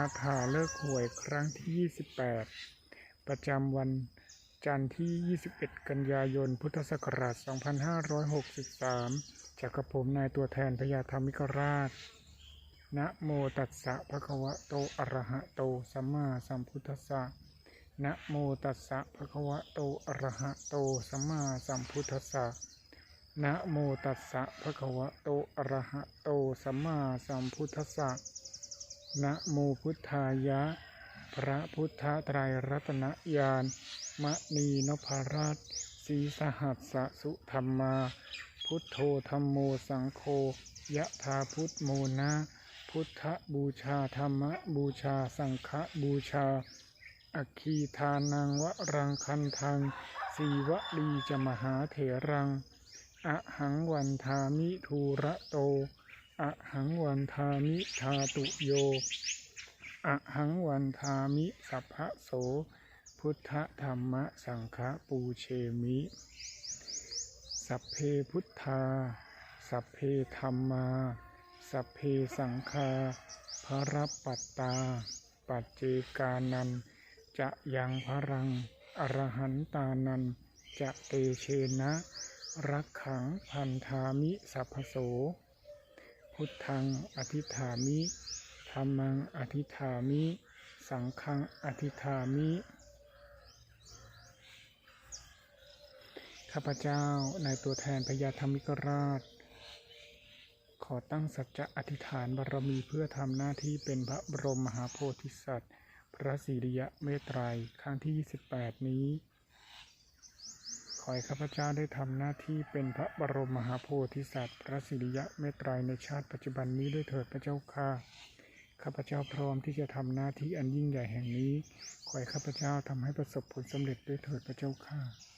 าถาเลิกหวยครั้งที่ 28 ประจำวันจันทร์ที่ 21 กันยายน พุทธศักราช 2563 จากกระผมนายตัวแทนพญาธรรมิกราช นะโมตัสสะภะคะวะโต อะระหะโต สัมมาสัมพุทธัสสะ นะโมตัสสะภะคะวะโต อะระหะโต สัมมาสัมพุทธัสสะ นะโมตัสสะภะคะวะโต อะระหะโต สัมมาสัมพุทธัสสะ นะโมพุทธายะ พระพุทธไตรรัตนญาณมณีนพราชสีสหัสสะสุธรรมา พุทโธธรรมโมสังโฆยะธาพุทโมนะพุทธบูชาธรรมบูชาสังฆบูชา อคีทานังวรังคันทังสีวลีจะมหาเถรัง อหังวันทามิทูระโต หังวันทามิทาตุโยอะหังวันทามิสัพพะโส พุทธธรรมะสังฆปูเชมิ สัพเพพุทธา สัพเพธรรมา สัพเพสังฆาพระปัตตา ปัจเจกานัน จะยังพรัง อรหันตานัน จะเตเชนะ รักขังพันธามิสัพพโส พุทธังอธิฐามิธรรมังอธิฐามิ สังฆังอธิฐามิ ข้าพเจ้าในตัวแทนพญาธรรมิกราช ขอตั้งสัจจะอธิษฐานบารมีเพื่อทำหน้าที่เป็นพระบรมมหาโพธิสัตว์ พระสิริยะเมตไตรยครั้งที่ 28 นี้ ขอให้ข้าพเจ้าได้ทำหน้าที่เป็นพระบรมมหาโพธิสัตว์ พระสิริยะเมตไตรในชาติปัจจุบันนี้ด้วยเถิดพระเจ้าค่ะข้าพเจ้าพร้อมที่จะทำหน้าที่อันยิ่งใหญ่แห่งนี้ ขอให้ข้าพเจ้าทำให้ประสบผลสำเร็จด้วยเถิดพระเจ้าค่ะ